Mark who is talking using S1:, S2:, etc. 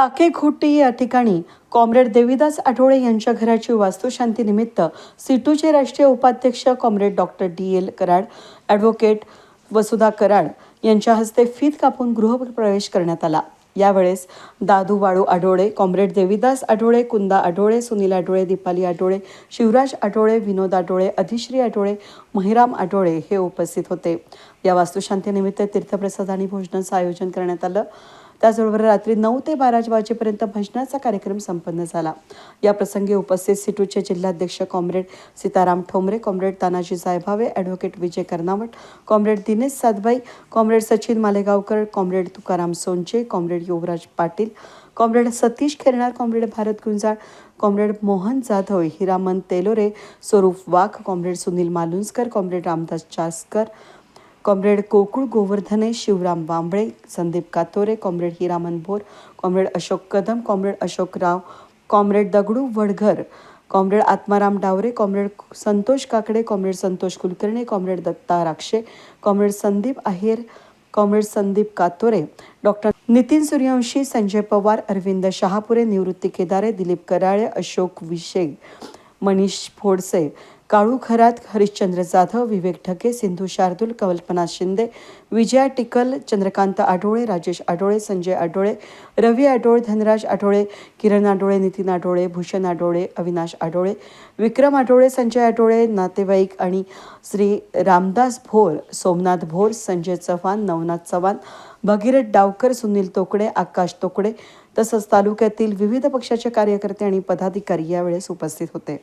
S1: टाकेखुट्टी या ठिकाणी कॉम्रेड देवीदास आठवळे यांच्या घराची वास्तुशांतीनिमित्त सिटूचे राष्ट्रीय उपाध्यक्ष comrade doctor D. L. Karad advocate Vasudha Karad यांच्या हस्ते फीत कापून गृहप्रवेश करण्यात आला. यावेळेस दादू वाळू आढोळे कॉम्रेड देवीदास आढोळे कुंदा आढोळे सुनील आढोळे दीपाली आढोळे शिवराज आढोळे विनोद आढोळे अधिश्री आढोळे महिराम आढोळे हे उपस्थित होते. या वास्तुशांतीनिमित्त तीर्थप्रसाद आणि भोजनाचं आयोजन करण्यात आलं. त्याचबरोबर रात्री नऊ ते बारा वाजेपर्यंत भजनाचा कार्यक्रम संपन्न झाला. या प्रसंगी उपस्थित सिटूचे जिल्हाध्यक्ष comrade Sitaram Thombare comrade Tanaji Saibhave advocate Vijay Karnavat comrade Dinesh Satbai comrade Sachin Malegaonkar comrade Tukaram Sonche comrade Yuvraj Patil comrade Satish Khernar comrade Bharat Gunjal comrade Mohan Jadhav Hiraman Telore Swarup Wagh comrade Sunil Malunjkar comrade Ramdas Chaskar comrade Kokul Govardhane Shivram Bambale Sandeep Katore comrade Hiraman Bhor comrade Ashok Kadam comrade Ashok Rao comrade Dagdu Wadghar comrade Atmaram Daware comrade Santosh Kakade comrade Santosh Kulkarni comrade Datta Rakshe comrade Sandeep Aher comrade Sandeep Katore doctor Nitin Suryavanshi Sanjay Pawar Arvind Shahapure Nivrutti Kedare Dilip Karale Ashok Vishe Manish Phodse काळू खरात हरिश्चंद्र जाधव विवेक ढके सिंधू शार्दूल कल्पना शिंदे विजया टिकल चंद्रकांत आढोळे राजेश आढोळे संजय आढोळे रवी आढोळे धनराज आढोळे किरण आढोळे नितीन आढोळे भूषण आढोळे अविनाश आढोळे विक्रम आढोळे संजय आढोळे नातेवाईक आणि श्री रामदास भोर सोमनाथ भोर संजय चव्हाण नवनाथ चव्हाण भगीरथ डावकर सुनील तोकडे आकाश तोकडे तसंच तालुक्यातील विविध पक्षाचे कार्यकर्ते आणि पदाधिकारी यावेळेस उपस्थित होते.